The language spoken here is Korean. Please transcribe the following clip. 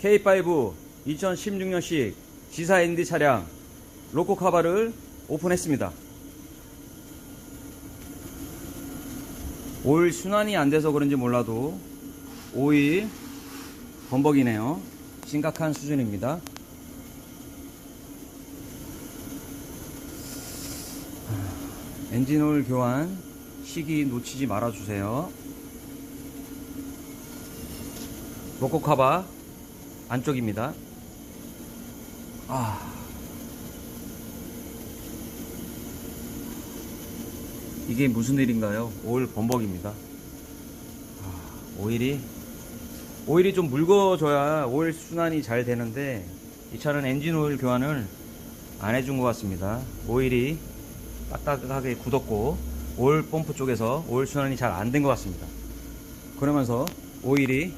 K5 2016년식 지사 ND 차량 로코카바를 오픈했습니다. 오일 순환이 안 돼서 그런지 몰라도 오일 범벅이네요. 심각한 수준입니다. 엔진 오일 교환 시기 놓치지 말아 주세요. 로코카바 안쪽입니다. 아. 이게 무슨 일인가요? 오일 범벅입니다. 아, 오일이 오일이 좀 묽어져야 오일 순환이 잘 되는데 이 차는 엔진 오일 교환을 안 해준 것 같습니다. 오일이 딱딱하게 굳었고 오일 펌프 쪽에서 오일 순환이 잘 안 된 것 같습니다. 그러면서 오일이